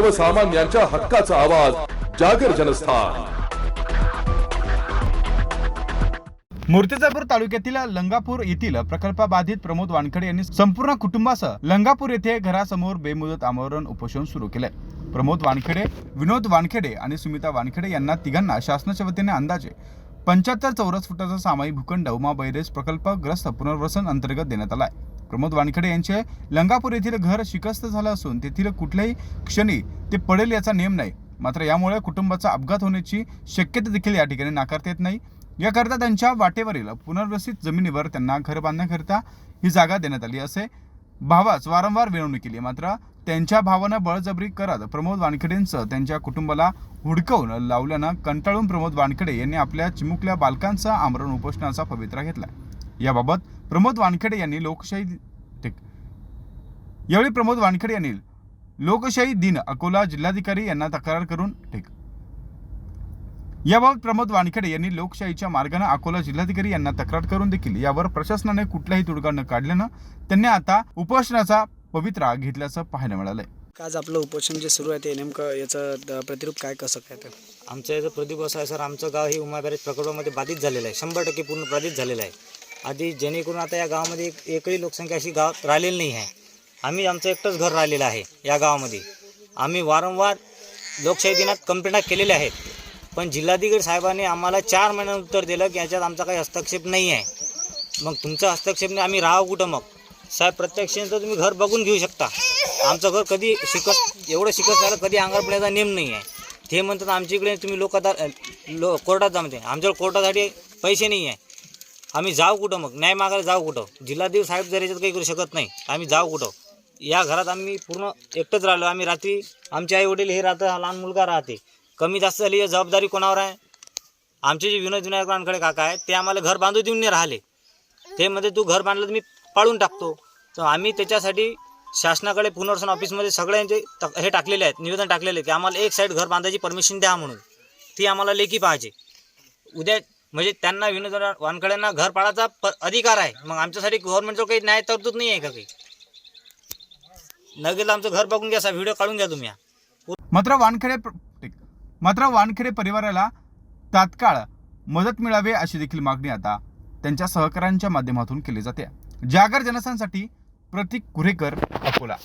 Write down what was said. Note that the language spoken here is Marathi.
सर्वसामान्यांच्या हक्काचा आवाज जागर जनस्थान. मूर्तिजापूर तालुक्यातील लंगापूर येथील प्रकल्पबाधित प्रमोद वानखडे यांनी संपूर्ण कुटुंबासह लंगापूर येथे घरासमोर बेमुदत आमरण उपोषण सुरू केले प्रमोद वानखेडे विनोद वानखेडे आणि सुमिता वानखेडे यांना तिघांना शासनाच्या वतीने अंदाजे पंच्याहत्तर चौरस फुटाचा सामायिक भूखंड उमा बैरेज प्रकल्पग्रस्त पुनर्वसन अंतर्गत देण्यात आलाय. प्रमोद वानखेडे यांचे लंगापूर येथील घर शिकस्त झालं असून तेथील कुठल्याही क्षणी ते पडेल याचा नेम नाही. मात्र यामुळे कुटुंबाचा अपघात होण्याची शक्यता देखील या ठिकाणी नाकारता येत नाही. याकरता त्यांच्या वाटेवरील पुनर्वसित जमिनीवर त्यांना घर बांधण्याकरिता ही जागा देण्यात आली असे भावाच वारंवार विनवणी केली. मात्र त्यांच्या भावानं बळजबरी करत प्रमोद वानखेडेंचं त्यांच्या कुटुंबाला हुडकवून लावल्यानं कंटाळून प्रमोद वानखेडे यांनी आपल्या चिमुकल्या बालकांचा आमरण उपोषणाचा पवित्रा घेतला. याबाबत प्रमोद वानखेडे यांनी लोकशाही ठीक. यावेळी प्रमोद वानखेडे यांनी लोकशाही दिन अकोला जिल्हाधिकारी यांना तक्रार करून ठीक. याबाबत प्रमोद वानखेडे यांनी लोकशाहीच्या मार्गाने अकोला जिल्हाधिकारी यांना तक्रार करून देखील यावर प्रशासनाने कुठलाही तोडगा न काढल्यानं त्यांनी आता उपोषणाचा पवित्रा घेतल्याचं पाहायला मिळालंय. आज आपलं उपोषण जे सुरू आहे ते नेमकं याचं प्रतिरूप काय कसं काय ते? आमचं याचं प्रदीप असं आहे सर. आमचं गाव हे उमाबॅरेज प्रकल्पामध्ये बाधित झालेलं आहे. शंभर टक्के पूर्ण बाधित झालेलं आहे. आधी जेणेकरून आता या गावामध्ये एक एकही लोकसंख्या अशी गावात राहिलेली नाही आहे. आम्ही आमचं एकटंच घर राहिलेलं आहे या गावामध्ये. आम्ही वारंवार लोकशाही दिनात कंप्लेंटा केलेल्या आहेत. पण जिल्हाधिकारी साहेबांनी आम्हाला चार महिन्यानं उत्तर दिलं की याच्यात आमचा काही हस्तक्षेप नाही आहे. मग तुमचा हस्तक्षेप नाही आम्ही राहावं कुठं मग? साहेब प्रत्यक्षाने तर तुम्ही घर बघून घेऊ शकता. आमचं घर कधी शिकत एवढं शिकत झालं कधी अंगावर पडण्याचा नेम नाही आहे. ते म्हणतात आमच्या इकडे तुम्ही लोक आता लो कोर्टात जा म्हणते. आमच्याकडे कोर्टासाठी पैसे नाही आहे. आम्ही जाऊ कुठं मग? न्याय मागायला जाऊ कुठं? जिल्हादेव साहेब जर याच्यात काही करू शकत नाही आम्ही जाऊ कुठं? या घरात आम्ही पूर्ण एकटंच राहिलो. आम्ही रात्री आमचे आई वडील हे राहतं हा लहान मुलगा राहते. कमी जास्त झाली या जबाबदारी कोणावर आहे? आमचे जे विनोद विनायकांकडे काका आहेत ते आम्हाला घर बांधू देऊन नाही राहिले. ते मध्ये तू घर बांधलं तर मी पाळून टाकतो. तर आम्ही त्याच्यासाठी शासनाकडे पुनर्वसन ऑफिसमध्ये सगळ्यांचे हे टाकलेले आहेत निवेदन टाकलेले आहे की आम्हाला एक साईड घर बांधायची परमिशन द्या म्हणून. ती आम्हाला लेखी पाहिजे. उद्या म्हणजे त्यांना विनोद वानखड्यांना घर पाळायचा अधिकार आहे. मग आमच्यासाठी गव्हर्नमेंटचं काही न्याय तरतूद नाही आहे का काही? नगेल आमचं घर बघून घ्या व्हिडिओ काढून घ्या तुम्ही. मात्र वानखेडे मात्र वानखेडे परिवाराला तात्काळ मदत मिळावी अशी देखील मागणी आता त्यांच्या सहकाऱ्यांच्या माध्यमातून केली जाते. जागर जनसांसाठी प्रतीक कुरेकर अकोला.